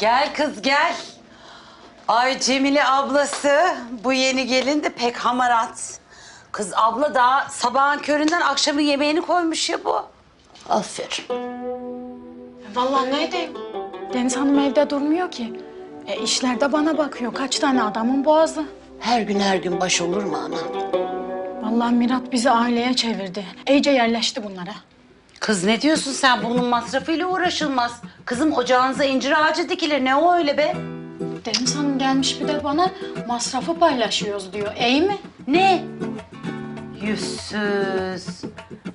Gel kız gel. Ay Cemile ablası bu yeni gelin de pek hamarat. Kız abla daha sabahın köründen akşamın yemeğini koymuş ya bu. Aferin. Vallahi ne diyeyim? Deniz Hanım evde durmuyor ki. E işlerde bana bakıyor. Kaç tane adamın boğazı. Her gün her gün baş olur mu ana? Vallahi Mirat bizi aileye çevirdi. İyice yerleşti bunlara. Kız ne diyorsun sen? Bunun masrafıyla uğraşılmaz. Kızım ocağınıza incir ağacı dikilir. Ne o öyle be? Deniz Hanım gelmiş bir de bana masrafı paylaşıyoruz diyor. İyi mi? Ne? Yüzsüz.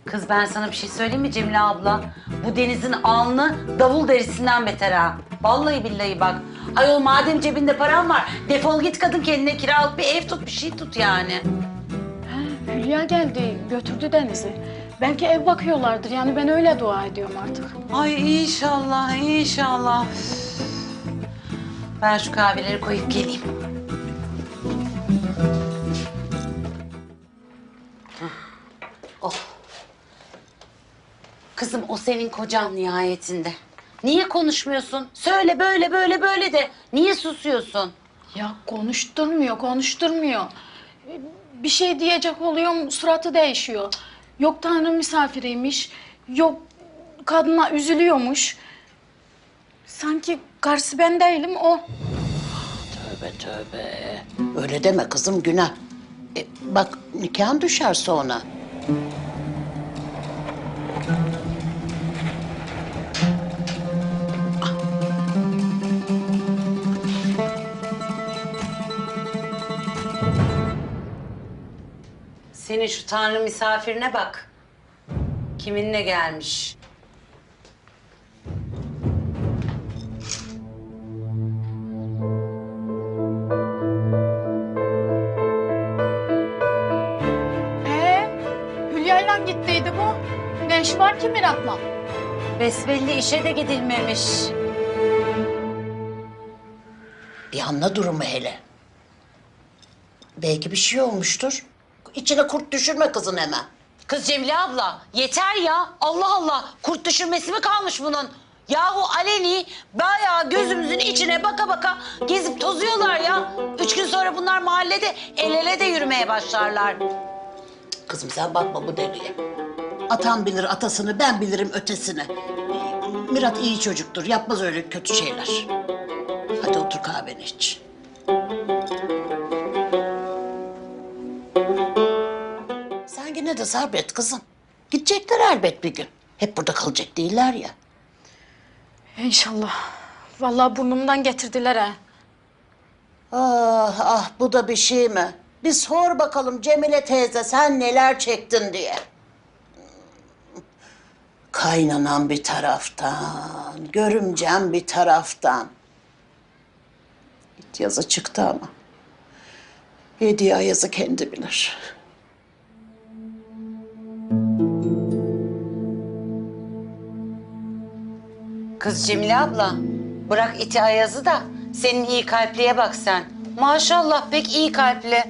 Kız ben sana bir şey söyleyeyim mi Cemile abla? Bu denizin alnı davul derisinden beter ha. Vallahi billahi bak. Ayol madem cebinde paran var defol git kadın kendine kiralık bir ev tut bir şey tut yani. He, Hülya geldi, götürdü Deniz'i. Belki ev bakıyorlardır. Yani ben öyle dua ediyorum artık. Ay inşallah inşallah. Üf. Ben şu kahveleri koyup geleyim. Hah. Oh. Kızım o senin kocan nihayetinde. Niye konuşmuyorsun? Söyle böyle böyle böyle de. Niye susuyorsun? Ya konuşturmuyor, konuşturmuyor. Bir şey diyecek oluyorum, suratı değişiyor. Yok Tanrı misafiriymiş, yok kadına üzülüyormuş. Sanki karısı ben değilim, o. Tövbe tövbe. Öyle deme kızım günah. E, bak nikahın düşer sonra. Senin şu tanrı misafirine bak. Kiminle gelmiş? Ee, Hülya'yla gittiydi bu. Ne iş var ki Mirat'la? Besbelli işe de gidilmemiş. Bir anla durumu hele. Belki bir şey olmuştur. İçine kurt düşürme kızın hemen. Kız Cemile abla yeter ya. Allah Allah kurt düşürmesi mi kalmış bunun? Yahu aleni bayağı gözümüzün içine baka baka gezip tozuyorlar ya. Üç gün sonra bunlar mahallede el ele de yürümeye başlarlar. Kızım sen bakma bu deliye. Atan bilir atasını, ben bilirim ötesini. Mirat iyi çocuktur, yapmaz öyle kötü şeyler. Hadi otur kahveni iç. De sabret kızım. Gidecekler elbet bir gün. Hep burada kalacak değiller ya. İnşallah. Vallahi burnumdan getirdiler ha. Ah ah bu da bir şey mi? Bir sor bakalım Cemile teyze sen neler çektin diye. Kaynanan bir taraftan, görümcem bir taraftan. Git yazı çıktı ama. Yediği ayazı kendi bilir. Kız Cemile abla bırak iti ayazı da senin iyi kalpliye bak sen. Maşallah pek iyi kalpli.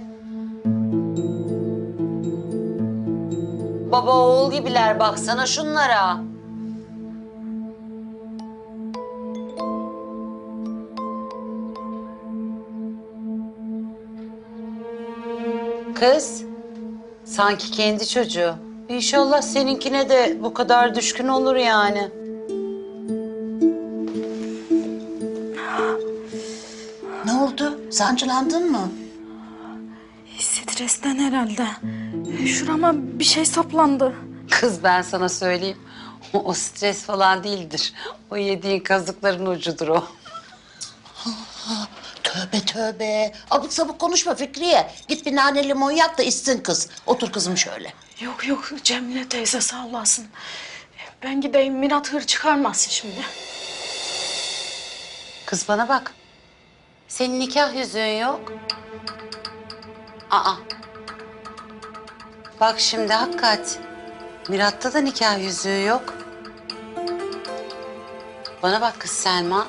Baba oğul gibiler baksana şunlara. Kız, sanki kendi çocuğu. İnşallah seninkine de bu kadar düşkün olur yani. Sancılandın mı? Stresten herhalde. Şurama bir şey saplandı. Kız ben sana söyleyeyim. O, o stres falan değildir. O yediğin kazıkların ucudur o. Tövbe tövbe. Abuk sabuk konuşma Fikriye. Git bir nane limon yap da içsin kız. Otur kızım şöyle. Yok yok Cemile teyze sağ olasın. Ben gideyim Mirat hır çıkarmasın şimdi. Kız bana bak. Senin nikah yüzüğün yok. Aa. Bak şimdi hakikat. Mirat'ta da nikah yüzüğü yok. Bana bak kız Selma.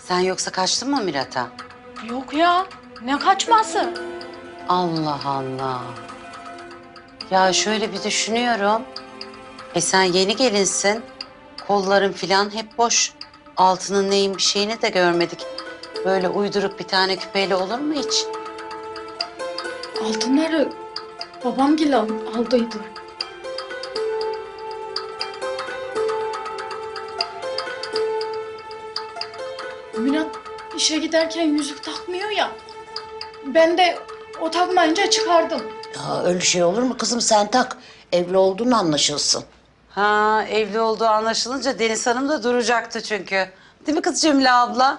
Sen yoksa kaçtın mı Mirat'a? Yok ya ne kaçması? Allah Allah. Ya şöyle bir düşünüyorum. E sen yeni gelinsin. Kolların filan hep boş. altının neyin bir şeyini de görmedik. Böyle uyduruk bir tane küpeyle olur mu hiç? Altınları babam gil aldıydı. Mirat işe giderken yüzük takmıyor ya. Ben de o takmayınca çıkardım. Ya öyle şey olur mu kızım sen tak. Evli olduğun anlaşılsın. Ha evli olduğu anlaşılınca Deniz Hanım da duracaktı çünkü. Değil mi kız Cemile abla?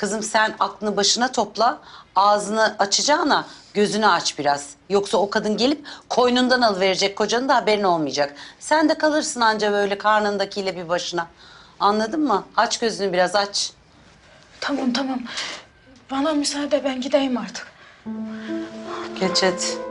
Kızım sen aklını başına topla. Ağzını açacağına gözünü aç biraz. Yoksa o kadın gelip koynundan alıverecek kocanı da haberin olmayacak. Sen de kalırsın anca böyle karnındakiyle bir başına. Anladın mı? Aç gözünü biraz aç. Tamam tamam. Bana müsaade ben gideyim artık. Geç hadi.